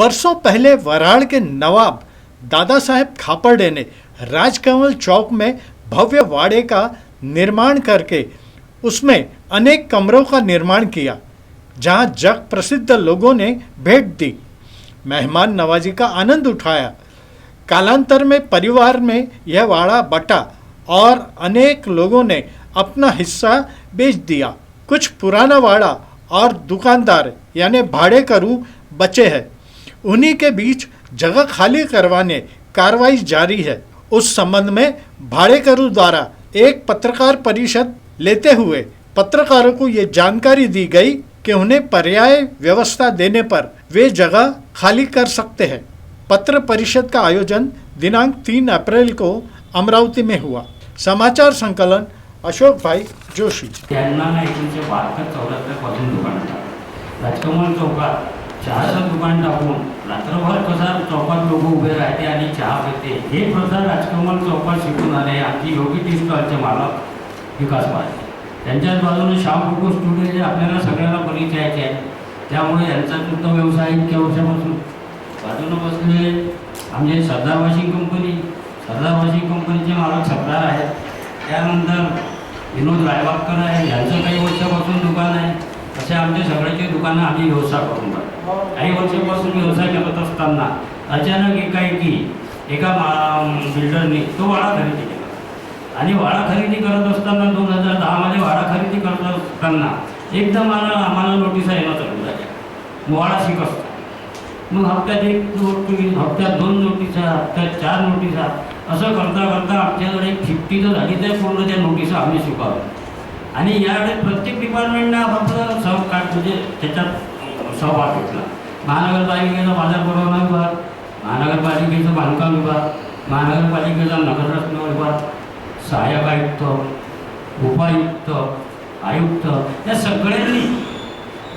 बरसों पहले वराड़ के नवाब दादा साहेब खापर्डे ने राजकमल चौक में भव्य वाड़े का निर्माण करके उसमें अनेक कमरों का निर्माण किया, जहाँ जग प्रसिद्ध लोगों ने भेंट दी। मेहमान नवाजी का आनंद उठाया। कालांतर में परिवार में यह वाड़ा बटा और अनेक लोगों ने अपना हिस्सा बेच दिया। कुछ पुराना वाड़ा और दुकानदार, यानी भाड़े करू बचे हैं। उन्हीं के बीच जगह खाली करवाने कार्रवाई जारी है। उस संबंध में भाड़ेकरू द्वारा एक पत्रकार परिषद लेते हुए पत्रकारों को ये जानकारी दी गई कि उन्हें पर्याय व्यवस्था देने पर वे जगह खाली कर सकते हैं। पत्र परिषद का आयोजन दिनांक तीन अप्रैल को अमरावती में हुआ। समाचार संकलन अशोक भाई जोशी। राजकमल चौकात चहाचं दुकान टाकून रात्रभर कसा चौकात लोक उभे राहते आणि चहा पिते. हे प्रथा राजकमल चौकात शिकून आले. आमची योगी टी स्टॉलचे मालक विकास महाराज त्यांच्याच बाजूने शाह फोटो स्टुडिओ जे आपल्याला सगळ्यांना परिचयाचे आहे त्यामुळे यांचा सुद्धा व्यवसाय इतक्या वर्षापासून. बाजूने बसले आमचे Sardar washing company Sardar washing कंपनीचे मालक सरदार आहेत. त्यानंतर विनोद रायबागकर आहे. यांचं काही वर्षापासून दुकान आहे. असे आमचे सगळ्याचे दुकानं आम्ही व्यवसाय करून टाकतो. काही वर्षापासून व्यवसाय करत असताना अचानक एकाएकी एका मा बिल्डरने तो वाडा खरेदी केला. आणि वाडा खरेदी करत असताना दोन हजार दहामध्ये वाडा खरेदी करत असताना एकदम मला आम्हाला नोटिसा येणं चालू झाल्या वाडा शिकस्त मग हप्त्यात एक नोटीस हप्त्यात दोन नोटिसा हप्त्यात चार नोटिसा असं करता करता आमच्याकडे एक फिफ्टी तर झाली तर पूर्ण त्या नोटिसा आम्ही स्वीकारल्या आणि याकडे प्रत्येक डिपार्टमेंटनं फक्त सह काय म्हणजे त्याच्यात सहभाग घेतला. महानगरपालिकेचा बाजार पुरवठा विभाग महानगरपालिकेचा बांधकाम विभाग महानगरपालिकेचा नगररत्न विभाग सहाय्यक आयुक्त उपायुक्त आयुक्त या सगळ्यांनी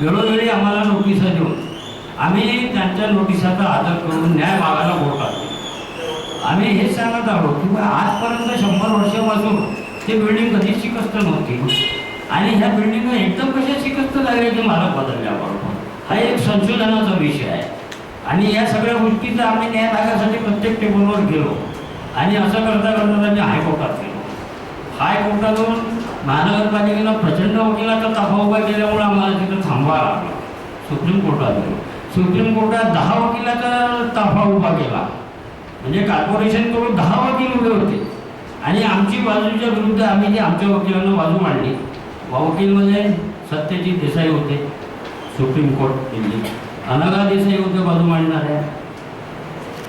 वेळोवेळी आम्हाला नोटिसा देऊन आम्ही त्यांच्या नोटिसाचा आदर करून न्याय मागायला बोलतात आम्ही हे सांगत आहोत की आजपर्यंत शंभर वर्षापासून ते बिल्डिंग कधी शिकस्त नव्हती. आणि ह्या बिल्डिंग एकदम कशा शिकस्त लागल्या की मालक बदलल्याबरोबर हा एक संशोधनाचा विषय आहे. आणि या सगळ्या गोष्टीचा आम्ही न्याय मागायसाठी प्रत्येक टेबलवर गेलो. आणि असं करता करता आम्ही हायकोर्टात गेलो. हायकोर्टातून महानगरपालिकेनं प्रचंड वकिलाचा ताफा उभा केल्यामुळे आम्हाला तिथं थांबावं लागलं. सुप्रीम कोर्टात गेलो. सुप्रीम कोर्टात दहा वकिलाचा ताफा उभा केला. म्हणजे कॉर्पोरेशनकडून दहा वकील उभे होते. आणि आमची बाजूच्या विरुद्ध आम्ही जे आमच्या वकिलांना बाजू मांडली वकीलमध्ये सत्यजित देसाई होते सुप्रीम कोर्ट दिल्ली. अनघा देसाई होते बाजू मांडणाऱ्या.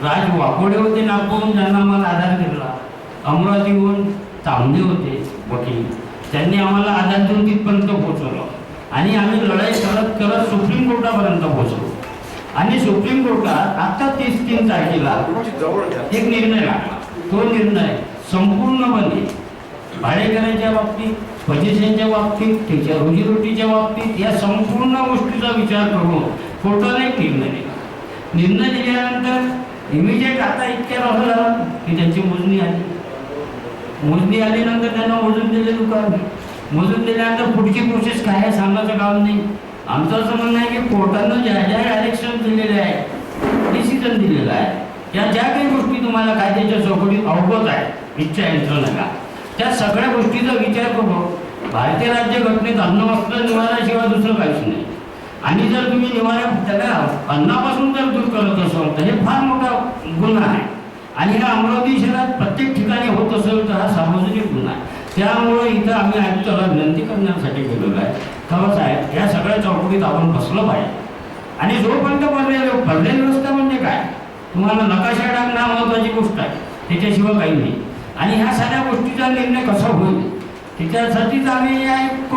राज वाकोडे होते नागपूरहून ज्यांना आम्हाला आधार दिला. अमरावतीहून तांबे होते वकील. त्यांनी आम्हाला आधार देऊन तिथपर्यंत पोहोचवलं. आणि आम्ही लढाई करत करत सुप्रीम कोर्टापर्यंत पोहोचलो. आणि सुप्रीम कोर्टात आता तीस तीन तारखेला एक निर्णय लागला. तो निर्णय संपूर्णपणे भाडेकरांच्या बाबतीत पोझिशनच्या बाबतीत त्याच्या रोजीरोटीच्या बाबतीत या संपूर्ण गोष्टीचा विचार करून कोर्टाने एक निर्णय दिला. निर्णय दिल्यानंतर इमिजिएट आता इतक्या असं झालं की त्यांची मोजणी आली. मोजणी आल्यानंतर त्यांना मोजून दिले दुकान. मोजून दिल्यानंतर पुढची प्रोसेस काय आहे सांगायचं काम नाही. आमचं असं म्हणणं आहे की कोर्टानं ज्या ज्या डायरेक्शन दिलेले आहे डिसिजन दिलेलं आहे. या ज्या काही गोष्टी तुम्हाला कायद्याच्या चौकटीत अवगत आहे इच्छा यंत्रणेला त्या सगळ्या गोष्टीचा विचार करून भारतीय राज्यघटनेत अन्न वस्त्र निवाराशिवाय दुसरं काहीच नाही. आणि जर तुम्ही निवारा त्याला अन्नापासून जर दूर करत असाल तर हे फार मोठा गुन्हा आहे. आणि हा अमरावती शहरात प्रत्येक ठिकाणी होत असेल तर हा सार्वजनिक गुन्हा आहे. त्यामुळे इथं आम्ही आयुक्ताला विनंती करण्यासाठी गेलेलो आहे. खरंच साहेब या सगळ्या चौकटीत आपण बसलं पाहिजे. आणि जोपर्यंत पर्याय पर्याय व्यवस्था म्हणजे काय? तुम्हाला नकाशा टाकणं महत्त्वाची गोष्ट आहे. त्याच्याशिवाय काही नाही. आणि ह्या सगळ्या गोष्टीचा निर्णय कसा होईल? त्याच्यासाठीच आम्ही या एक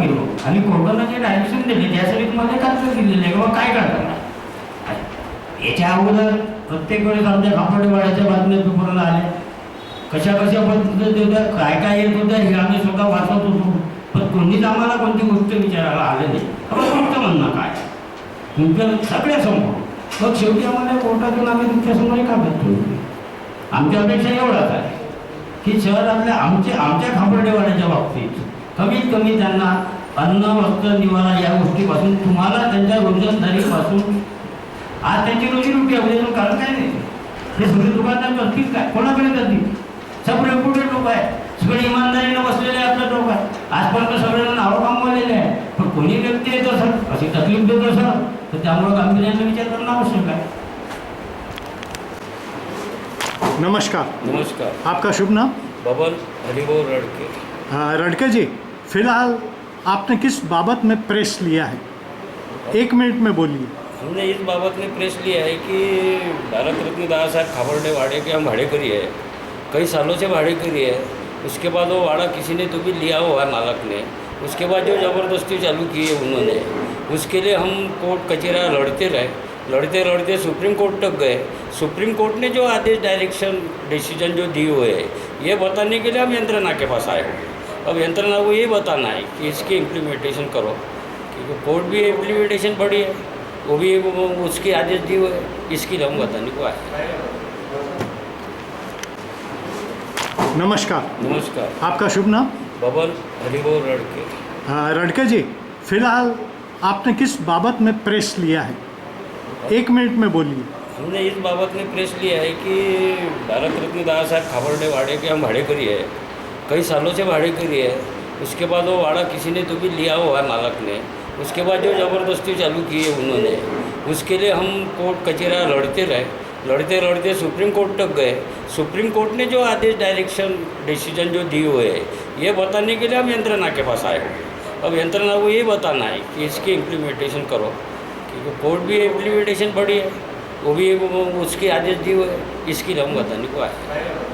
गेलो. आणि कोर्टानं जे डायरेक्शन दिले त्यासाठी तुम्हाला कागद दिलेलं आहे. किंवा काय करणार? याच्या अगोदर प्रत्येक वेळेस आमच्या कापडवाड्याच्या बातम्या पेपरला आल्या? कशा कशा पद्धतीत होत्या? काय काय येत होत्या? हे आम्ही स्वतः वाचत होतो. पण कोणीच आम्हाला कोणती गोष्ट विचारायला आले नाही. आपण तुमचं म्हणणं काय? तुमच्या सगळ्यासमोर मग शेवटी आम्हाला कोर्टातून आम्ही तुमच्यासमोर का भेटतो आमच्या अपेक्षा एवढाच आहे. की शहरातल्या आमचे आमच्या खापर्डेवाड्याच्या बाबतीत. कमीत कमी त्यांना अन्न वस्त्र निवारा या गोष्टीपासून तुम्हाला त्यांच्या रोजंदारीपासून आज त्यांची रोजी रोटी कारण काय नाही? हे सगळे दुकानदार करतील काय? कोणाकडे करतील सगळे रेप्युटेड लोक आहे सगळे इमानदारीनं बसलेले आहे आपल्या लोक आहे आजपर्यंत सगळ्यांना नावं कमवलेले आहे पण कोणी व्यक्ती येतो सर? अशी तकलीफ देतो सर. तर त्यामुळं गांभीर्याने विचार करणं आवश्यक आहे. नमस्कार। नमस्कार। आपका शुभ नाम? बबन हरिभो रड़के हाँ, रडके जी फ़िलहाल आपने किस बाबत में प्रेस लिया है? एक मिनट में बोलिए। हमने इस बाबत में प्रेस लिया है कि भारत रत्न दादा साहब खाबड़े वाड़े के हम भाड़ेकरी है। कई सालों से भाड़ेकरी है। उसके बाद वो वाड़ा किसी ने तो भी लिया हुआ नालक ने। उसके बाद जो ज़बरदस्ती चालू की है उन्होंने। उसके लिए हम कोर्ट कचेरा लड़ते रहे। लड़ते लड़ते सुप्रीम कोर्ट तक गए। सुप्रीम कोर्ट ने जो आदेश डायरेक्शन डिसीज़न जो दिए हुए है ये बताने के लिए हम यंत्रणा के पास आए हुए अब यंत्रणा को ये बताना है कि इसकी इम्प्लीमेंटेशन करो क्योंकि कोर्ट भी इम्प्लीमेंटेशन पड़ी है वो भी उसके आदेश दिए हुए इसकी हम बताने को आए नमस्कार। नमस्कार। आपका शुभ नाम? बबन हरिभो रड़के हाँ, रडके जी फ़िलहाल आपने किस बाबत में प्रेस लिया है? एक मिनट में बोलिए। हमने इस बाबत में प्रेस लिया है कि भारत रत्न दादा साहब खाबड़े वाड़े के हम भाड़ेकरी है। कई सालों से भाड़ेकरी है। उसके बाद वो वाड़ा किसी ने तो भी लिया हुआ नालक ने। उसके बाद जो ज़बरदस्ती चालू की है उन्होंने। उसके लिए हम कोर्ट कचेरा लड़ते रहे। लड़ते लड़ते सुप्रीम कोर्ट तक गए। सुप्रीम कोर्ट ने जो आदेश, डायरेक्शन, डिसीज़न जो दिए हुए हैं, ये बताने के लिए हम यंत्रणा के पास आए अब यंत्रणा को ये बताना है कि इसकी इम्प्लीमेंटेशन करो। क्योंकि कोर्ट भी इम्प्लीमेंटेशन पड़ी है वो भी उसके आदेश दी हुए इसकी हम बताने को आए